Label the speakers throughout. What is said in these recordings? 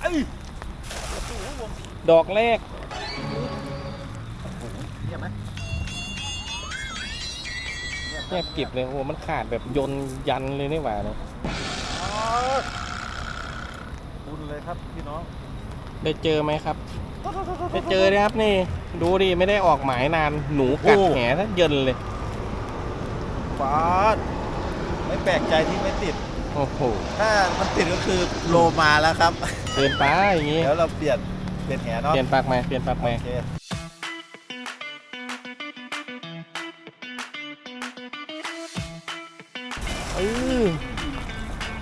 Speaker 1: เอ้ยโอ้โหวง
Speaker 2: ดอกแรก
Speaker 1: เยี่ยมไหม
Speaker 2: เงียบกริบเลยโอ้โหมันขาดแบบยนต์ยันเลยนี่หว่าเนี่ย
Speaker 1: อ๋อบุญเลยครับพี่น้อง
Speaker 2: ได้เจอไหมครับได้เจอนะครับนี่ ดูดิไม่ได้ออกหมายนานหนูกัดแหถ้าเยินเลย
Speaker 1: ฟาดไม่แปลกใจที่ไม่ติด
Speaker 2: โอ้โห
Speaker 1: ถ้ามันติดก็คือโลมาแล้วครับ
Speaker 2: เกินไปอย่างงี้
Speaker 1: เดี๋ยวเราเปลี่ยนเปลี่ยนแหเนาะ
Speaker 2: เปลี่ยนปากใหม่เปลี่ยนปากใหม่
Speaker 1: โอเค
Speaker 2: เออ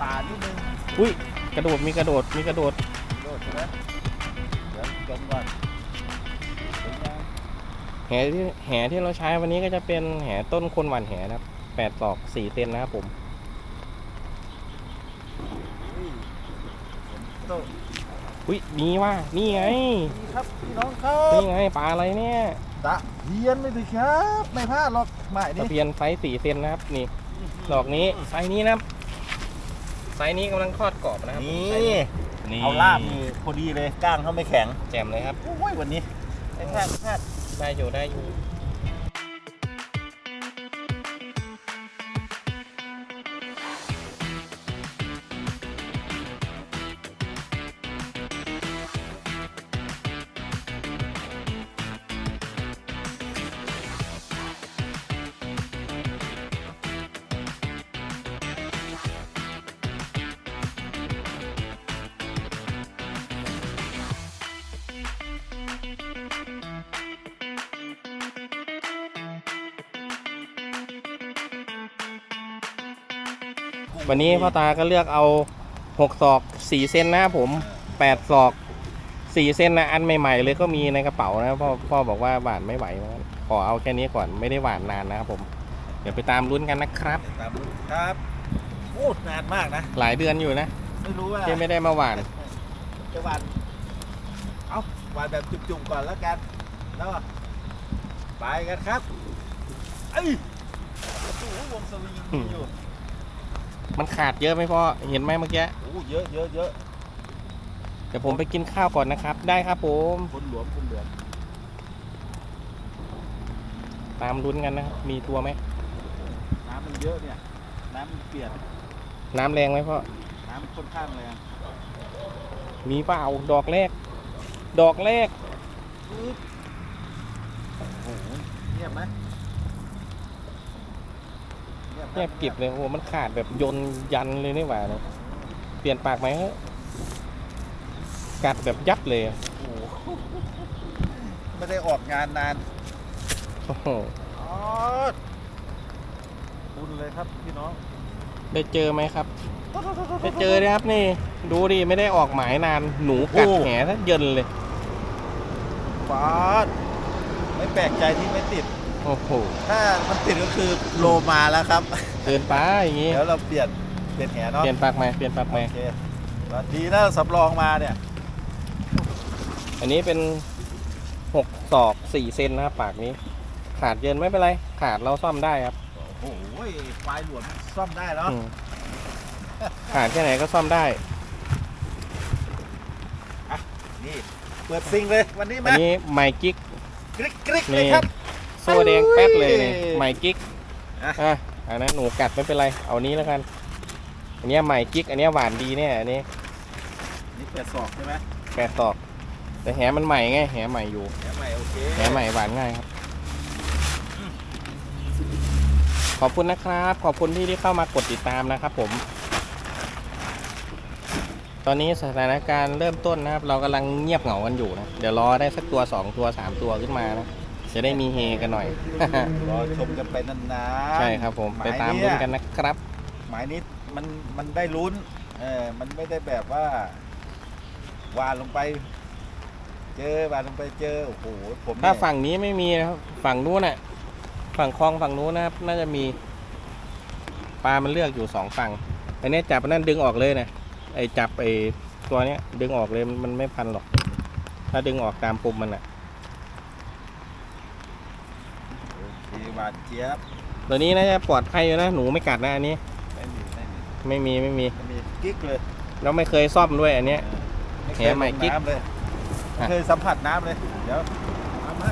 Speaker 1: ป่านิดนึง
Speaker 2: อุ้ยกระโดดมีกระโดดมีกระโดด
Speaker 1: โดดใช่ไหมเดี๋ยวจมก่อนเป็นไง
Speaker 2: แหที่แหที่เราใช้วันนี้ก็จะเป็นแหต้นคนหวานแหนะครับแปดศอกสี่เซนนะครับผม
Speaker 1: อุ้ยฝนตก
Speaker 2: อุ้ยมีว่านี่ไง
Speaker 1: ดีครับพี่น้องครับ
Speaker 2: นี่ไงปลาอะไรเนี่ย
Speaker 1: ตะเพียนไม่ถึงครับไม่พลาดหรอกหมาย
Speaker 2: ตะ
Speaker 1: นี้
Speaker 2: เพียนไซส์สี่เซนนะครับนี่ดอกนี้ไซส์นี้นะครับไซส์นี้กำลังทอดกรอบนะครับ
Speaker 1: นี่
Speaker 2: ไซส์นี่
Speaker 1: เอาลาบนี่พอดีเลยก้างเขาไม่แข็ง
Speaker 2: แจ่มเลยครับ
Speaker 1: โอ้ยวันนี้ไม่พลาดไม่พลาด
Speaker 2: ได้อยู่ได้อยู่ วันนี้พ่อตาก็เลือกเอาหกศอกสี่เซนนะครับผมแปดศอกสี่เซนนะอันใหม่ๆเลยก็มีในกระเป๋านะพ่อพ่อบอกว่าหวานไม่ไหวนะขอเอาแค่นี้ก่อนไม่ได้หวานนานนะครับผม เดี๋ยวไปตามลุ้นกันนะครับ
Speaker 1: ตามดูครับโอ้นานมากนะ
Speaker 2: หลายเดือนอยู่นะ
Speaker 1: ไม่รู้ว่า
Speaker 2: ที่ไม่ได้มาหวาน
Speaker 1: จะหวานเอาหวานแบบจุ่มๆก่อนแล้วกันแล้วก็ไปกันครับเอ้ยโอ้โหวงสวิงมีอยู่
Speaker 2: มันขาดเยอะไหมพ่อ เห็นไหมเมื่อกี้
Speaker 1: โอ้เยอะเยอะเยอะ
Speaker 2: เดี๋ยวผมไปกินข้าวก่อนนะครับ ได้ครับผม
Speaker 1: คนหลวมคนหลวม
Speaker 2: ตามลุ้นกันนะครับ มีตัวไหม
Speaker 1: น้ำมันเยอะเนี่ย น้ำมันเปลี่ยน
Speaker 2: น้ำแรงไหมพ่อ
Speaker 1: น้ำมันค่อนข้างแรง
Speaker 2: มีเปล่า ดอกแรก ดอกแรก
Speaker 1: ปึ๊บโอ้โหเงียบไหม ไหม
Speaker 2: เงียบกริบเลยโอ้โหมันขาดแบบยนต์ยันเลยนี่หว่าเนี่ยเปลี่ยนปากไหมฮะกัดแบบยับเลยอะ
Speaker 1: โอ้โหไม่ได้ออกงานนาน
Speaker 2: โอ้โห
Speaker 1: อ๋อบุญเลยครับพี่น้อง
Speaker 2: ได้เจอไหมครับได้เจอนะครับนี่ ดูดิไม่ได้ออกหมายนานหนูกัด
Speaker 1: โอ้
Speaker 2: แหถ้าเยินเลย
Speaker 1: ฟาดไม่แปลกใจที่ไม่ติด
Speaker 2: โอ้โห
Speaker 1: ถ้ามันติดก็คือโลมาแล้วครับ
Speaker 2: เกินไปอย่างงี้
Speaker 1: เดี๋ยวเราเปลี่ยนเปลี่ยนแหเนาะ
Speaker 2: เปลี่ยนปากไหมเปลี่ยนปากไหม
Speaker 1: โอเคแล้วดีนะสำรองมาเนี่ย
Speaker 2: อันนี้เป็นหกศอกสี่เซนนะครับปากนี้ ขาดเยินไม่เป็นไร ขาดเราซ่อมได้ครับ
Speaker 1: โอ้โหควายหลวมซ่อมได้แล้ว
Speaker 2: อืมขาดแค่ไหนก็ซ่อมได้
Speaker 1: นี่ เปิดซิงเลยวันนี้
Speaker 2: อั
Speaker 1: มาน
Speaker 2: นี้ไมค์กิ๊ก
Speaker 1: กริ๊กกริ๊กเลย
Speaker 2: นี่
Speaker 1: ครับ
Speaker 2: โซ่แดงแป๊ดเลยนี่
Speaker 1: เอ้ย
Speaker 2: ไมค์กิ๊ก
Speaker 1: อะ
Speaker 2: อะอันนั้นหนูกัดไม่เป็นไร เอานี้แล้วกัน อันเนี้ยไมค์กิ๊ก อันเนี้ยหวานดีเนี่ยอันนี้
Speaker 1: นี่เปิดศอกใช่ไหม
Speaker 2: แปดศอก แต่แหมันใหม่ไง แหใหม่อยู่
Speaker 1: แหใหม่โอเค
Speaker 2: แหใหม่หวานง่ายครับ ขอบคุณนะครับ ขอบคุณที่ที่เข้ามากดติดตามนะครับผม ตอนนี้สถานการณ์เริ่มต้นนะครับ เรากำลังเงียบเหงากันอยู่นะ เดี๋ยวรอได้สักตัวสองตัวสามตัวขึ้นมานะ จะได้มีเฮกันหน่อย
Speaker 1: รอชมกันไปนานๆ
Speaker 2: ใช่ครับผม
Speaker 1: หมาย
Speaker 2: ไปตาม
Speaker 1: เนี่
Speaker 2: ลุ้
Speaker 1: ย
Speaker 2: นกันนะครับ
Speaker 1: หมายนี้มันมันได้ลุ้นเออมันไม่ได้แบบว่า วานลงไป เจอวานลงไปเจอโอ้โหผม
Speaker 2: ถ้า
Speaker 1: เนี่ย
Speaker 2: ฝั่งนี้ไม่มีนะครับฝั่งนู้นน่ะฝั่งคลองฝั่งนู้นนะครับน่าจะมีปลามันเลือกอยู่สองฝั่งอันนี้จับอันนั่นดึงออกเลยนะไอ้จับไอ้ตัวเนี้ย ดึงออกเลยมันมันไม่พันหรอก ถ้าดึงออกตามปุ่มมันอะ
Speaker 1: โอเคหวานเจี๊ยบ
Speaker 2: ตัวนี้น่าจะปลอดภัยอยู่นะหนูไม่กัดนะอันนี้
Speaker 1: ไม่มีไม่มี
Speaker 2: ไม่มีไม่มี
Speaker 1: ไม่มีกิ๊กเลย
Speaker 2: แล้วไม่เคยซ่อมด้วยอันเนี้ย
Speaker 1: เออไม่เค
Speaker 2: แห
Speaker 1: ย
Speaker 2: ใหม่
Speaker 1: ลง
Speaker 2: กิ๊ก
Speaker 1: น้ำเลย
Speaker 2: อะ
Speaker 1: เคยสัมผัสน้ำเลย เดี๋ยวเอามา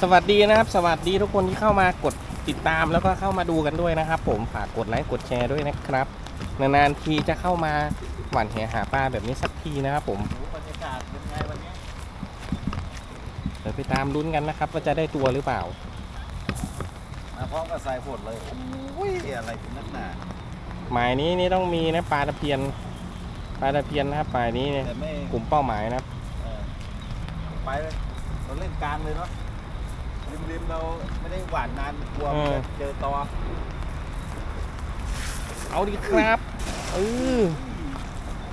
Speaker 2: สวัสดีนะครับ สวัสดีทุกคนที่เข้ามากดติดตามแล้วก็เข้ามาดูกันด้วยนะครับ ผมฝากกดไลค์กดแชร์ด้วยนะครับ นานๆทีจะเข้ามาหว่านแหหาปลาแบบนี้สักทีนะครับผม
Speaker 1: โอ้โหบรรยากาศเป็นไงวันนี้
Speaker 2: เดี๋ยวไปตามลุ้นกันนะครับ ว่าจะได้ตัวหรือเปล่า
Speaker 1: มาพร้อมกับสายฝนเลยโอ้ยอะไรเป็นนักหนา
Speaker 2: หมายนี้นี่ต้องมีนะปลาตะเพียนปลาตะเพียนนะครับหมายนี้เนี่ย
Speaker 1: แต่ไม่
Speaker 2: กลุ่มเป้าหมายนะครับ
Speaker 1: เออไปเลยเราเล่นกลางเลยเนาะริมๆเราไม่ได้หวานนานกลัวมันจะเจอตอ
Speaker 2: เอาดีครับเออ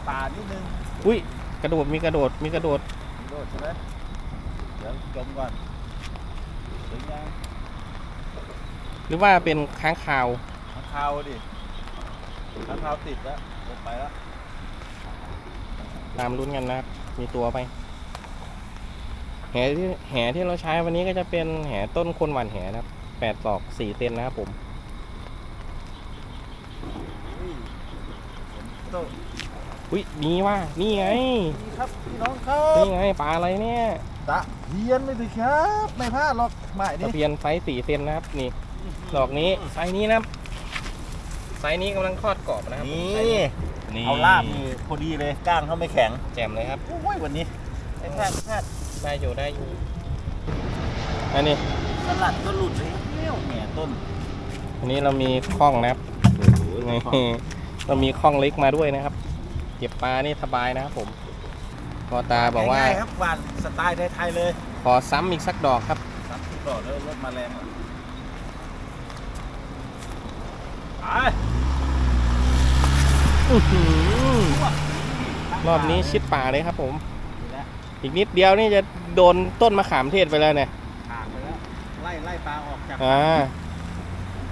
Speaker 1: ป่านิดนึง
Speaker 2: อุ้ยกระโดดมีกระโดดมีกระโดด
Speaker 1: โดดใช่ไหม เดี๋ยวจมก่อนถึงยัง
Speaker 2: หรือว่าเป็นค้างคาว
Speaker 1: ข้างคาวดิข้างคาวติดแล้วลงไปแล้ว
Speaker 2: ตามลุ้นกันนะครับ มีตัวไป แหที่แหที่เราใช้วันนี้ก็จะเป็นแหต้นคนหวานแหนะครับแปดตอกสี่เซนนะครับผม
Speaker 1: อุ้ยฝนตก
Speaker 2: อุ้ยมีว่า นี่ไง
Speaker 1: นี่ครับพี่น้องครับ
Speaker 2: นี่ไงปลาอะไรเนี่ย
Speaker 1: ตะ เพียนไม่ถึงครับ ไม่พลาดหรอกหมาย
Speaker 2: ตะ
Speaker 1: นี่
Speaker 2: เพียนไซส์สี่เซนนะครับ นี่ ดอกนี้ไซส์นี้นะครับ ไซส์นี้กำลังทอดกรอบนะครับ
Speaker 1: นี่
Speaker 2: ไซส์นี่
Speaker 1: เอาลาบนี่พอดีเลยก้างเขาไม่แข็ง
Speaker 2: แจ่มเลยครับ
Speaker 1: โอ้ยวันนี้ไอ้พลาดพลาด
Speaker 2: ได้อยู่ได้อยู่ อันนี้
Speaker 1: สลัดก็หลุดเลยแหม่ต้น
Speaker 2: อันนี้เรามีคล้องนะครับนี่เรามีคล้องเล็กมาด้วยนะครับ เก็บปลานี่สบายนะครับผม พอตาบอกว่า
Speaker 1: ง่ยๆครับหวานสไตล์ไทยๆเลย
Speaker 2: ขอซ้ำอีกสักดอกครับ
Speaker 1: สามสิบดอกแล้วรถมาแรงอะไป
Speaker 2: อื้อหือรอบนี้ชิดป่าเลยครับผม
Speaker 1: นี่แหละ
Speaker 2: อีกนิดเดียวนี่จะโดนต้นมะขามเทศไปแล้วเนี่ย
Speaker 1: ห่างไปแล้วไล่ไล่ปลาออกจาก
Speaker 2: อ่า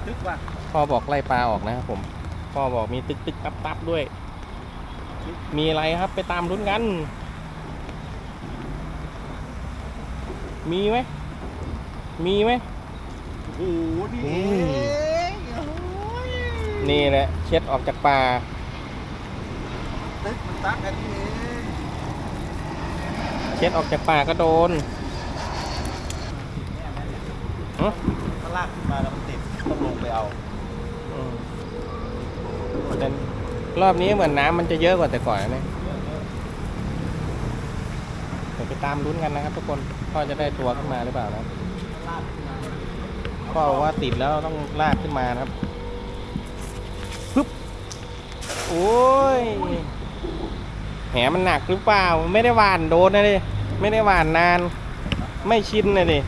Speaker 1: ทึกว่ะ
Speaker 2: พ่อบอกไล่ปลาออกนะครับผม พ่อบอกมีตึกตึกตับตับด้วย มีอะไรครับไปตามลุ้นกัน มีไหม มีไหม
Speaker 1: โอ้โหนี่
Speaker 2: อื
Speaker 1: เอ
Speaker 2: ม
Speaker 1: งโอ้ย
Speaker 2: นี่แหละ เช็ดออกจากป่า
Speaker 1: ตึกมันตักกันนี่เอง
Speaker 2: เช็ดออกจากป่าก็โดน
Speaker 1: เนี่ยแม่เนี่ย
Speaker 2: ฮะ
Speaker 1: ถ้าลากขึ้นมาแล้วมันติดต้องลงไปเอา
Speaker 2: อืมแต่รอบนี้เหมือนน้ำมันจะเยอะกว่าแต่ก่อนนะเนี่ยเดี๋ยวไปตามลุ้นกันนะครับทุกคน พ่อจะได้ตัวขึ้นมาหรือเปล่านะ
Speaker 1: ลากขึ้นมา
Speaker 2: พ่อบอกว่าติดแล้วต้องลากขึ้นมานะครับปึ๊บโอ้ยแหมันหนักหรือเปล่า ไม่ได้หวานโดนนะดิไม่ได้หวานนาน ไม่ชินนะดิ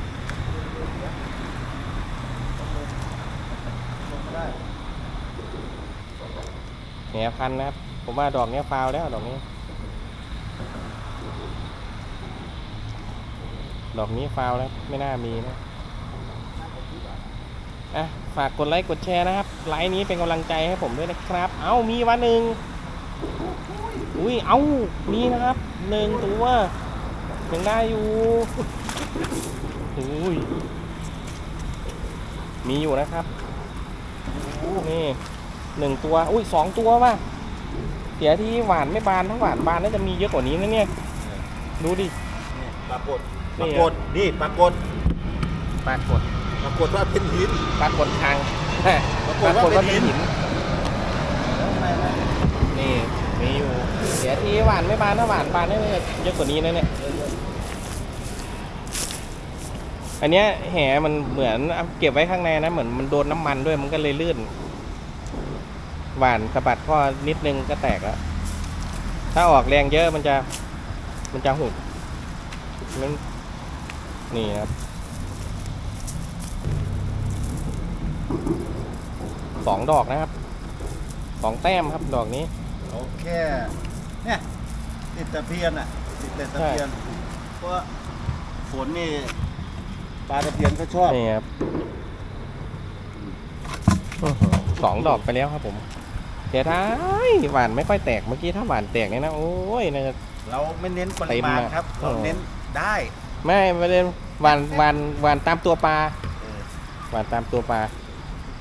Speaker 2: แหพันนะครับ ผมว่าดอกเนี้ยฟาวแล้วดอกนี้ ดอกนี้ฟาวแล้วไม่น่ามีนะอะฝากกดไลค์กดแชร์นะครับ ไลค์นี้เป็นกำลังใจให้ผมด้วยนะครับ เอามีวันหนึ่งอุ้ยเอามีนะครับหนึ่งตัวยังได้อยู่อุ้ยมีอยู่นะครับนี่หนึ่งตัว อุ้ยสองตัวว่ะเสียที่หวานไม่บานถ้าหวานบานน่าจะมีเยอะกว่านี้นะเนี่ย ดูดิ
Speaker 1: ปรากฏ ปรากฏนี่ปรากฏ
Speaker 2: ปรากฏ
Speaker 1: ปรากฏว่าเป็นหิน
Speaker 2: ปรากฏทาง
Speaker 1: ปรากฏว่าเป็นหิน
Speaker 2: นี่มีอยู่เสียที่หวานไม่บานถ้าหวานบานน่าจะเยอะกว่านี้นะเนี่ยอันเนี้ยแหมันเหมือนเอาเก็บไว้ข้างในนะเหมือนมันโดนน้ำมันด้วยมันก็เลยลื่น หวานสะบัดข้อนิดนึงก็แตกแล้ว ถ้าออกแรงเยอะมันจะ มันจะหุบมัน นี่ครับสองดอกนะครับสองแต้มครับดอกนี้
Speaker 1: โอเค เนี่ยติดตะเพียนอะ ติดแต่ตะเพียนเพราะว่าฝนนี่ปลาตะเพียนก็ชอบ
Speaker 2: นี่ครับอื้อหือสองดอกไปแล้วครับผมเสียดายหวานไม่ค่อยแตกเมื่อกี้ถ้าหวานแตกเนี่ยนะโอ้ยน่าจะ
Speaker 1: เราไม่เน้นป
Speaker 2: เต็
Speaker 1: ริ
Speaker 2: ม
Speaker 1: มาณ
Speaker 2: อะ
Speaker 1: ครับเรา
Speaker 2: เออ
Speaker 1: เน้นได้
Speaker 2: ไม่ไม่ได้หวานหวานหวานตามตัวปลา
Speaker 1: เออ
Speaker 2: หวานตามตัวปลา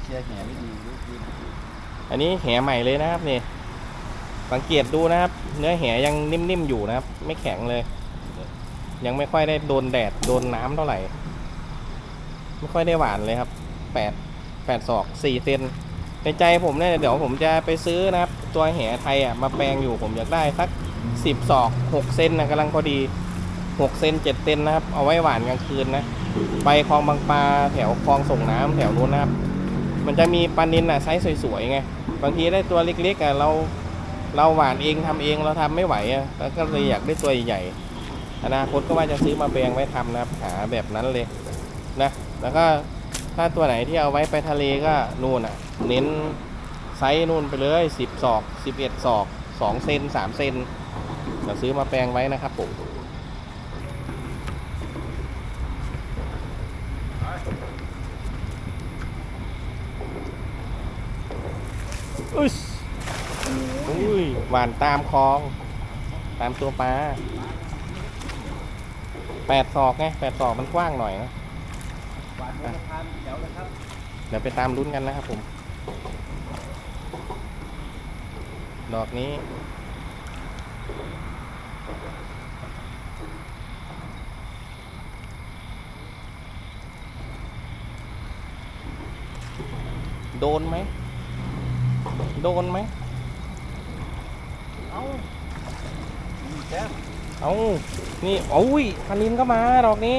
Speaker 1: เชียร์แหไม่ดีลูกยิง
Speaker 2: อันนี้แหใหม่เลยนะครับนี่ สังเกตดูนะครับ เนื้อแหยังนิ่มๆอยู่นะครับ ไม่แข็งเลย ยังไม่ค่อยได้โดนแดดโดนน้ำเท่าไหร่ ไม่ค่อยได้หวานเลยครับแปดแปดศอกสี่เซนในใจผมเนี่ยเดี๋ยวผมจะไปซื้อนะครับ ตัวแหไทยอะมาแปลงอยู่ผมอยากได้สักสิบศอกหกเซนนะกำลังพอดี หกเซนเจ็ดเซนนะครับ เอาไว้หวานกลางคืนนะ ไปคลองบางปลาแถวคลองส่งน้ำแถวนู้นนะครับ มันจะมีปลานินอะไซส์สวยๆไง บางทีได้ตัวเล็กๆอะเราเราหวานเองทำเองเราทำไม่ไหวอะแล้วก็เลยอยากได้ตัวใหญ่ๆอนาคตก็ว่าจะซื้อมาแปลงไว้ทำนะครับหาแบบนั้นเลยนะ แล้วก็ถ้าตัวไหนที่เอาไว้ไปทะเลก็นู่นอะ เน้นไซส์นู่นไปเลย10ศอก11ศอก2เซน3เซนเดี๋ยวซื้อมาแปลงไว้นะครับผม อุ้ยอุ้ยหวานตามคลอง ตามตัวปลาแปดศอกไงแปดศอกมันกว้างหน่อยนะ
Speaker 1: หวานเป็นทานแถวเลยครับ
Speaker 2: เดี๋ยวไปตามลุ้นกันนะครับผม ดอกนี้ โดนไหม โดนไหม
Speaker 1: เอ้ามีแก้ม
Speaker 2: เอานี่โอ้ยพันนินก็มาดอกนี้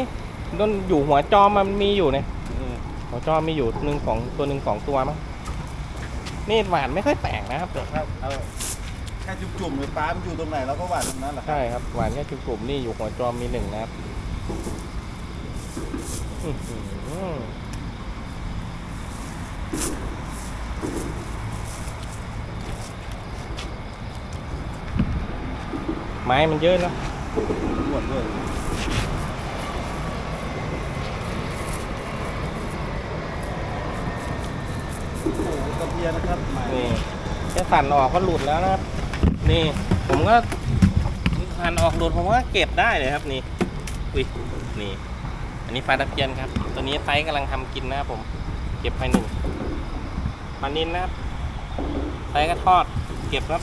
Speaker 2: โดนอยู่หัวจอมมันมีอยู่เนี่ย
Speaker 1: เออ
Speaker 2: หัวจอมมีอยู่หนึ่งสองตัวหนึ่งสองตัวมั้งนี่หวานไม่ค่อยแตกนะครับ
Speaker 1: ครับเอาแค่จุ่มๆเลยปลามันอยู่ตรงไหนเราก็หวานตรงนั้นแหละครับ
Speaker 2: ใช่ครับหวานแค่จุกลุ่มนี่อยู่หัวจอมมีหนึ่งนะครับอื้อหือ ไม้มันเยอะเนอะ
Speaker 1: หมดด้วยกระเพียนะครับหมาย
Speaker 2: นี่แค่สั่นออกก็หลุดแล้วนะครับ นี่ผมก็สั่นออกหลุดผมก็เก็บได้เลยครับนี่อุ้ยนี่ อันนี้ปลาตะเพียนครับ ตัวนี้ไซส์กำลังทำกินนะครับผม เก็บไปหนึ่งปลานินนะครับไซส์ก็ทอด เก็บครับ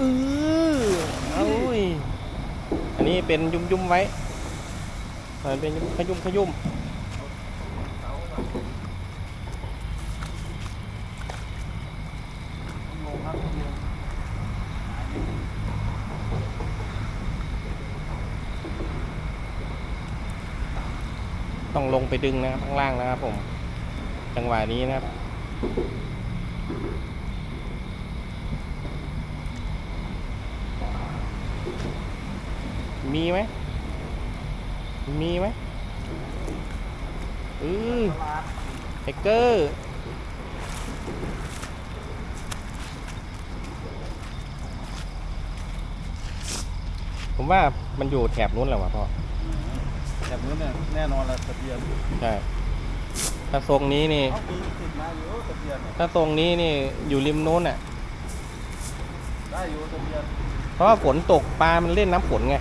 Speaker 2: อือเอาอุ้ยอันนี้เป็นยุ่มยุ่มไว้มันเป็นขยุ่มขยุ่มต้องลงไปดึงนะครับข้างล่างนะครับผม จังหวะนี้นะครับ มีไหม มีไหมอือ
Speaker 1: ตลาด
Speaker 2: ไทเกอร์ ผมว่ามันอยู่แถบนู้นแหละวะพ่อ
Speaker 1: แบบนู้นเนี่ยแน่นอนละกระเทียม
Speaker 2: ใช่ ถ้าทรงนี้นี่
Speaker 1: เขามีติดมาอยู่กระเทียมเนี่ย
Speaker 2: ถ้าทรงนี้นี่อยู่ริมนู้นอะ
Speaker 1: ได้อยู่กระเทียม
Speaker 2: เพราะว่าฝนตกปลา มันเล่นน้ำฝนไง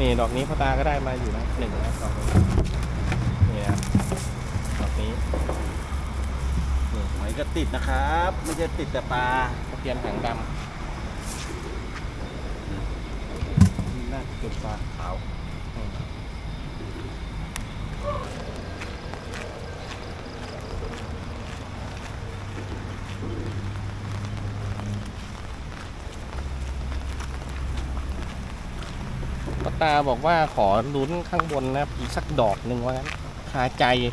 Speaker 2: นี่ดอกนี้พ่อตาก็ได้มาอยู่นะหนึ่งนะดอกนี้นี่นะดอกนี้
Speaker 1: หอยก็ติดนะครับ ไม่ใช่ติดแต่ปลา
Speaker 2: ตะเพียนหางด
Speaker 1: นี่น่าจะเป็นปลาขาวำ
Speaker 2: อืมพ่อ ตาบอกว่าขอลุ้นข้างบนนะครับอีกสักดอกหนึ่งว่างั้นคาใจ
Speaker 1: นี่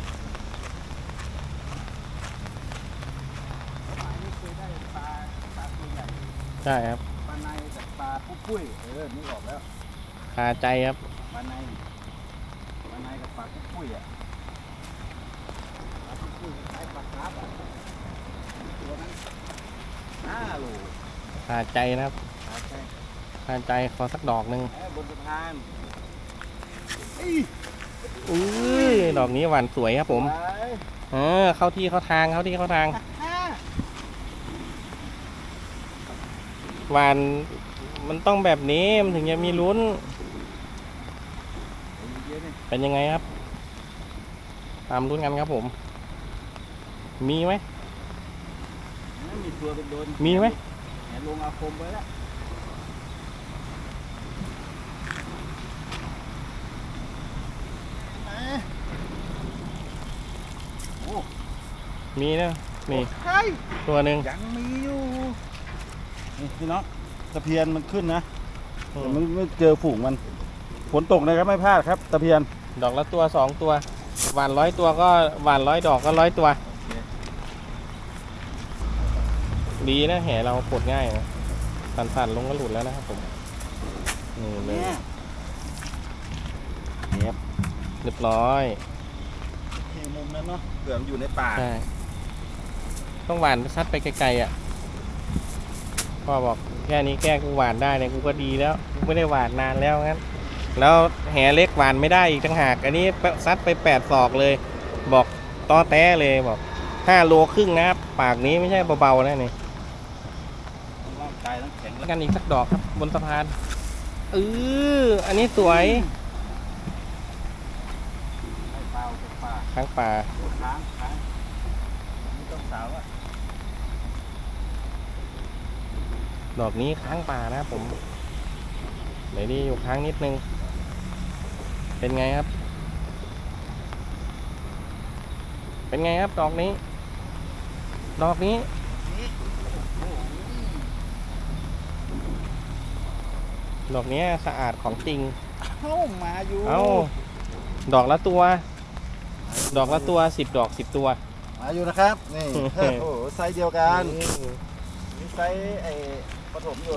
Speaker 1: เคยได้ปลาปลาตัวใหญ่
Speaker 2: ใช่ครับ
Speaker 1: ปลาในกับปลาปุ้ปุ้ยเออนี่ออกแล้ว
Speaker 2: คาใจครับ
Speaker 1: ปลาในปลาในกับปลาปุ้ปุ้ยอะปลาปุ้ปุ้ยคล้ายปลาคาร์ฟอะตัวนั้นห้าโล
Speaker 2: คาใจนะครับ
Speaker 1: ปลาแค่
Speaker 2: คาใจขอสักดอกหนึ่ง
Speaker 1: แหมบนสะพานเอ้ย
Speaker 2: อุ้ยดอกนี้หวานสวยครับผม
Speaker 1: ไป
Speaker 2: เออเข้าที่เข้าทางเข้าที่เข้าทาง
Speaker 1: ห้า
Speaker 2: หวานมันต้องแบบนี้มันถึงจะมีลุ้น
Speaker 1: เยอะนี่
Speaker 2: เป็นยังไงครับ ตามรุ่นกันครับผม มีไหม
Speaker 1: มีตัวเป็นโดน
Speaker 2: มีไหม
Speaker 1: แหลงอาคมไว้แล้วโอ้
Speaker 2: มีนะนี่
Speaker 1: ใช่
Speaker 2: ตัวหนึ่ง
Speaker 1: ยังมีอยู่นี่พี่น้องตะเพียนมันขึ้นนะ
Speaker 2: อื
Speaker 1: แต่
Speaker 2: ม
Speaker 1: มันไม่เจอฝูงมันฝนตกนะครับไม่พลาดครับตะเพียน
Speaker 2: ดอกละตัวสองตัวหวานร้อยตัวก็หวานร้อยดอกก็ร้อยตัวดีนะแหเราปลดง่ายนะสั่นๆลงก็หลุดแล้วนะครับผมนี่เลย
Speaker 1: เนี่ยเนี่ย
Speaker 2: เรียบร้อย
Speaker 1: ที่มุมนั้นเนาะเกือมนอยู่ในป่า
Speaker 2: ใช่ ต้องหวานซัดไปไกลๆอะพ่อบอกแค่นี้แก้กูหวานได้เนี่ยกูก็ดีแล้วกูไม่ได้หวานนานแล้วงั้น แล้วแหเล็กหวานไม่ได้อีกต่างหาก อันนี้ซัดไปแปดศอกเลย บอกต้อแต้เลยบอกห้าโลครึ่งนะครับปากนี้ไม่ใช่เบาๆนะนี่
Speaker 1: ร่างกายต้องแข็ง
Speaker 2: แล้
Speaker 1: แล้วว
Speaker 2: กันอีกสักดอกครับบนสะพานเอออันนี้สวย
Speaker 1: ให้เปล่าเป็นป่า
Speaker 2: ข้างป่า
Speaker 1: ค้างค้างนี่ต้องสาวอะ
Speaker 2: ดอกนี้ค้างป่านะครับผมเดี๋ยวนี้อยู่ค้างนิดนึง เป็นไงครับ เป็นไงครับดอกนี้ ดอกนี้
Speaker 1: โอ้โห
Speaker 2: ดอกนี้สะอาดของจริง
Speaker 1: เอ้ามาอยู่
Speaker 2: เอ้า ดอกละตัว ดอกละตัวสิบดอกสิบตัว
Speaker 1: มาอยู่นะครับ นี่
Speaker 2: อืม
Speaker 1: โอ้โหไซส์เดียวกัน นี่ไซส์ไอ้ ปฐมอยู่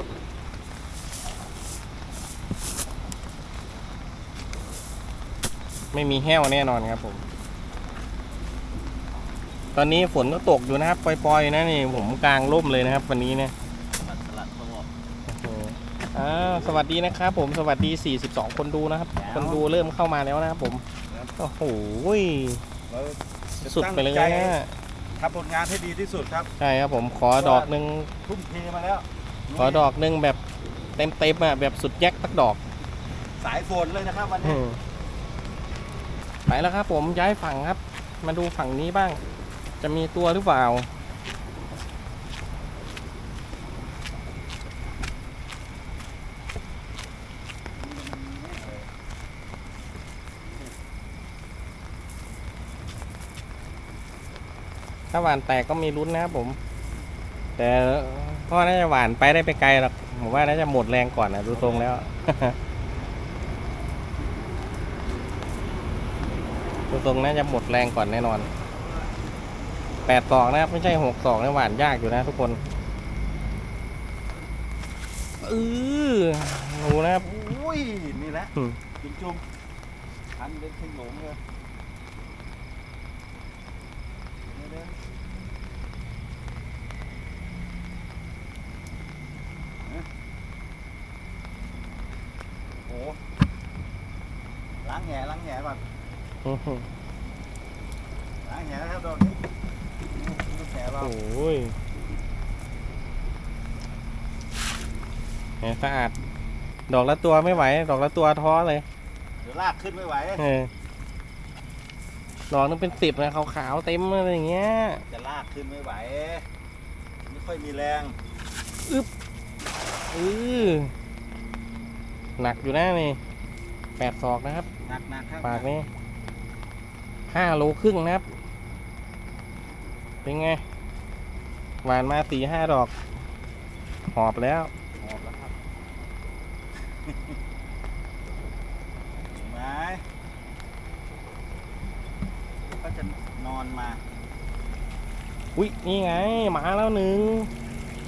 Speaker 2: ไม่มีแห้วแน่นอนครับผม ตอนนี้ฝนก็ตกอยู่นะครับปล่อยๆนะนี่ผมกลางร่มเลยนะครับ วันนี้เนี่ย
Speaker 1: สลัดสลัดสงบ
Speaker 2: โอ้โหอ่าสวัสดีนะครับ ผมสวัสดี 42 คนดูนะครับ
Speaker 1: แล้ว
Speaker 2: คนดูเริ่มเข้ามาแล้วนะครับผม
Speaker 1: ครับ
Speaker 2: โอ้โห
Speaker 1: เราจะ
Speaker 2: สุดไปเลย
Speaker 1: ตั้งใจ
Speaker 2: นะ
Speaker 1: ทำผลงานให้ดีที่สุดครับ
Speaker 2: ใช่ครับผมขอดอกหนึ่ง
Speaker 1: ทุ่มเทมาแล้ว
Speaker 2: ขอดอกหนึ่งแบบเต็มๆอะแบบสุดแยกตักดอก
Speaker 1: สายฝนเลยนะครับวัน
Speaker 2: อื
Speaker 1: นี้
Speaker 2: มไปแล้วครับ ผมย้ายฝั่งครับ มาดูฝั่งนี้บ้าง จะมีตัวหรือเปล่าถ้าหวานแตกก็มีลุ้นนะครับผม แต่ พ่อน่าจะหวานไปได้ไปไกลหรอกผมว่าน่าจะหมดแรงก่อนนะดูทรงแล้วดูทรงน่าจะหมดแรงก่อนแน่นอนแปดศอกนะครับไม่ใช่หกศอกนะหวานยากอยู่นะทุกคนเออดูนะครับ
Speaker 1: อุ้ยนี่แหละ
Speaker 2: อืม
Speaker 1: จุ่มจุ่มทันเป็นขึ้นหลงเลยเดี๋ยวๆโอ้โหล้างแหล้างแหก่อน
Speaker 2: อื้อหือ
Speaker 1: ล้างแหนะครับดอกนี้ลูกแหเรา
Speaker 2: โอ้ยแหมสะอาด ดอกละตัวไม่ไหว ดอกละตัวท้อเลย
Speaker 1: เดี๋ยวลากขึ้นไม่ไหว
Speaker 2: เออดอกนึงเป็นสิบนะขาวๆเต็มอะไรอย่างเงี้ย
Speaker 1: จะลากขึ้นไม่ไหว ไม่ค่อยมีแรง
Speaker 2: เออหนักอยู่นะนี่แปดศอกนะครับ
Speaker 1: หนักหนักๆครับ
Speaker 2: ปากนี้ห้าโลครึ่งนะครับ เป็นไง หวานมาสี่ห้าดอก หอบแล้ว
Speaker 1: หอบแล้วครับเห็นไหมก็จะนอนมา
Speaker 2: อุ้ยนี่ไง มาแล้วหนึ่ง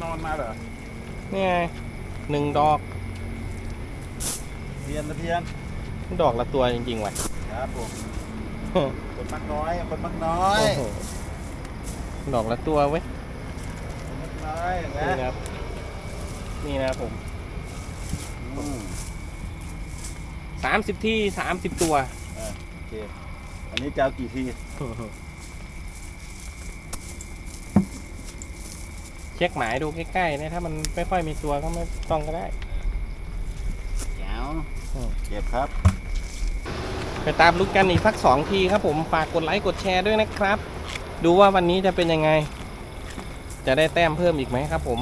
Speaker 1: นอนมาเหรอ
Speaker 2: นี่ไงหนึ่งดอก
Speaker 1: เทียนตะเพียน
Speaker 2: ดอกละตัวจริงๆว่ะ
Speaker 1: ครับผมคนมักน้อยคนมักน้อย
Speaker 2: โอ้โหดอกละตัวเว้ย
Speaker 1: คนมักน้อยอย่าง
Speaker 2: นี่
Speaker 1: เงี้ย
Speaker 2: นะครับนี่นะครับผม
Speaker 1: อืม
Speaker 2: สามสิบที่สามสิบตัว
Speaker 1: โอเคอันนี้จะเอากี่ที
Speaker 2: เช็คหมายดูใกล้ๆนะถ้ามันไม่ค่อยมีตัวก็ไม่ต้องก็ได้
Speaker 1: แก้ว
Speaker 2: อืม
Speaker 1: เก็บครับ
Speaker 2: ไปตามลุ้นกันอีกสักสองทีครับผมฝากกดไลค์กดแชร์ด้วยนะครับ ดูว่าวันนี้จะเป็นยังไง จะได้แต้มเพิ่มอีกไหมครับ ผม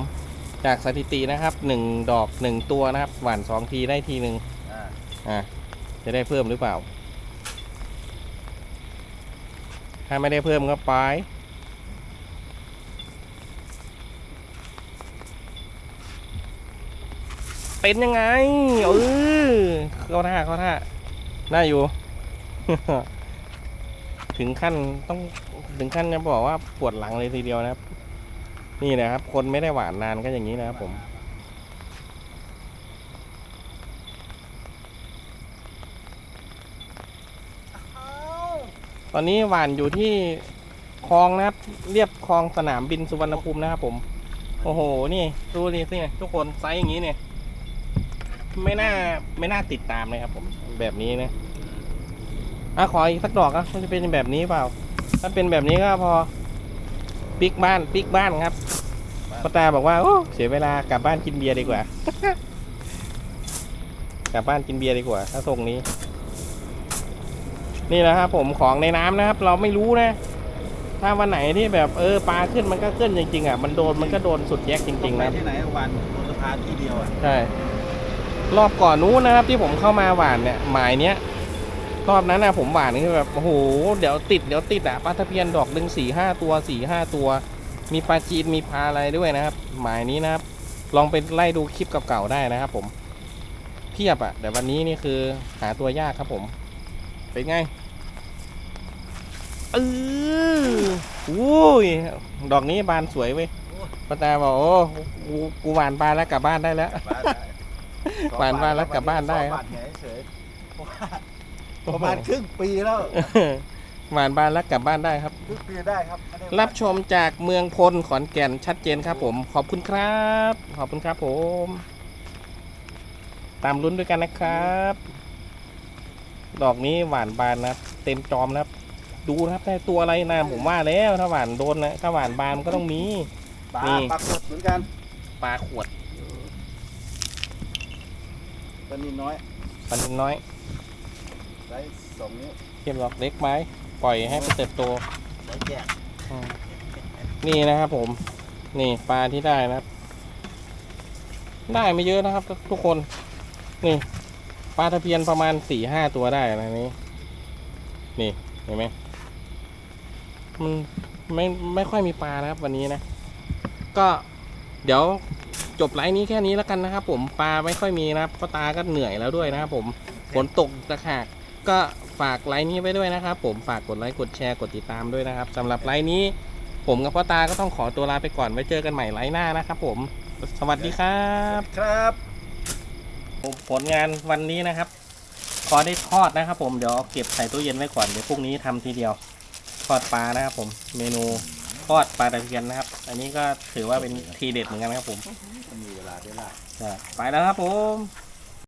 Speaker 2: จากสถิตินะครับหนึ่งดอกหนึ่งตัวนะครับหวานสองทีได้ทีหนึ่ง
Speaker 1: อ่า
Speaker 2: อะจะได้เพิ่มหรือเปล่า ถ้าไม่ได้เพิ่มก็ไปเป็นยังไงเออเข้าท่าเข้าท่าได้อยู่ ถึงขั้นต้องถึงขั้นจะบอกว่าปวดหลังเลยทีเดียวนะครับ นี่นะครับ คนไม่ได้หวานนานก็อย่างนี้นะครับผมตอนนี้หวานอยู่ที่คลองนะครับ เรียบคลองสนามบินสุวรรณภูมินะครับผม โอ้โห นี่ดูดิสิทุกคนไซส์อย่างนี้เนี่ย ไม่น่าไม่น่าติดตามเลยครับผมแบบนี้นะ อะขออีกสักดอกอะมันจะเป็นแบบนี้เปล่า ถ้าเป็นแบบนี้ก็พอปิกบ้านปิกบ้านครับป้าตาบอกว่าโอ้เสียเวลากลับบ้านกินเบียร์ดีกว่า กลับบ้านกินเบียร์ดีกว่า ถ้าทรงนี้ นี่นะครับผมของในน้ำนะครับ เราไม่รู้นะ ถ้าวันไหนที่แบบเออปลาขึ้นมันก็ขึ้นจริงๆอะมันโดนมันก็โดนสุดแยกจริงๆ
Speaker 1: ไป
Speaker 2: นะ
Speaker 1: ที่ไหนวันบนสะพานที่เดียวอะ
Speaker 2: ใช่รอบก่อนนู้นนะครับ ที่ผมเข้ามาหวานเนี่ยหมายเนี้ย รอบนั้นนะผมหวานนี่คือแบบโอ้โหเดี๋ยวติดเดี๋ยวติดอะปลาตะเพียนดอกดึงสี่ห้าตัวสี่ห้าตัว มีปลาจีนมีปลาอะไรด้วยนะครับ หมายนี้นะครับ ลองไปไล่ดูคลิปเก่าๆได้นะครับ ผมเทียบอะแต่วันนี้นี่คือหาตัวยากครับผม เป็นไงเอออุ้ยดอกนี้บานสวยเว้ยป้าตาบอกโอ้กูกูหวานปลาแล้วกลับบ้านได้แล้ว
Speaker 1: บ้านได้
Speaker 2: หวานบ้านแล้วกลับบ้านได้
Speaker 1: ส
Speaker 2: ค
Speaker 1: อ
Speaker 2: รั
Speaker 1: ง
Speaker 2: บ
Speaker 1: บาทไงเฉยเพราะว่าประมาณครึ่งปีแล้ว
Speaker 2: หวานบานแล้วกลับบ้านได้ครับ
Speaker 1: ครึ่งปีได้ครับไม่ได้
Speaker 2: รับชมจากเมืองพลขอนแก่นชัดเจนครับผม ขอบคุณครับ ขอบคุณครับผม ตามลุ้นด้วยกันนะครับ ดอกนี้หวานบานนะครับเต็มจอมนะครับ ดูนะครับได้ตัวอะไรนะผมว่าแล้วถ้าหวานโดนนะถ้าหวานบานมันก็ต้องมี
Speaker 1: ปลา
Speaker 2: นี่
Speaker 1: ปลากดเหมือนกัน
Speaker 2: ปลาขวด
Speaker 1: ตัวนี้น้อย
Speaker 2: ปลานิดน้อย
Speaker 1: ไซส์สองนิ้ว
Speaker 2: เก็บดอกเล็กไม้ปล่อยให้มันเติบโต
Speaker 1: ไซส์แจก
Speaker 2: อืมนี่นะครับผม นี่ปลาที่ได้นะครับ ได้ไม่เยอะนะครับ ทุกคน นี่ปลาตะเพียนประมาณสี่ห้าตัวได้นะนี้ นี่เห็นไหมมันไม่ไม่ค่อยมีปลานะครับ วันนี้นะ ก็เดี๋ยวจบไลฟ์นี้แค่นี้แล้วกันนะครับ ผมปลาไม่ค่อยมีนะครับเพราะตาก็เหนื่อยแล้วด้วยนะครับผมฝนตกตะขาก ก็ฝากไลฟ์นี้ไว้ด้วยนะครับ ผมฝากกดไลค์กดแชร์กดติดตามด้วยนะครับสำหรับไลฟ์นี้ ผมกับพ่อตาก็ต้องขอตัวลาไปก่อนไว้เจอกันใหม่ไลฟ์หน้านะครับ ผม สวัสดีครับ
Speaker 1: ครับ
Speaker 2: ผลงานวันนี้นะครับ พอได้ทอดนะครับ ผมเดี๋ยวเอาเก็บใส่ตู้เย็นไว้ก่อนเดี๋ยวพรุ่งนี้ทำทีเดียว ทอดปลานะครับ ผมเมนูทอดปลาตะเพียนนะครับ อันนี้ก็ถือว่าเป็นทีเด็ดเหมือนกันครับผม
Speaker 1: มีเวลาได้ละ
Speaker 2: ไปแล้วครับผม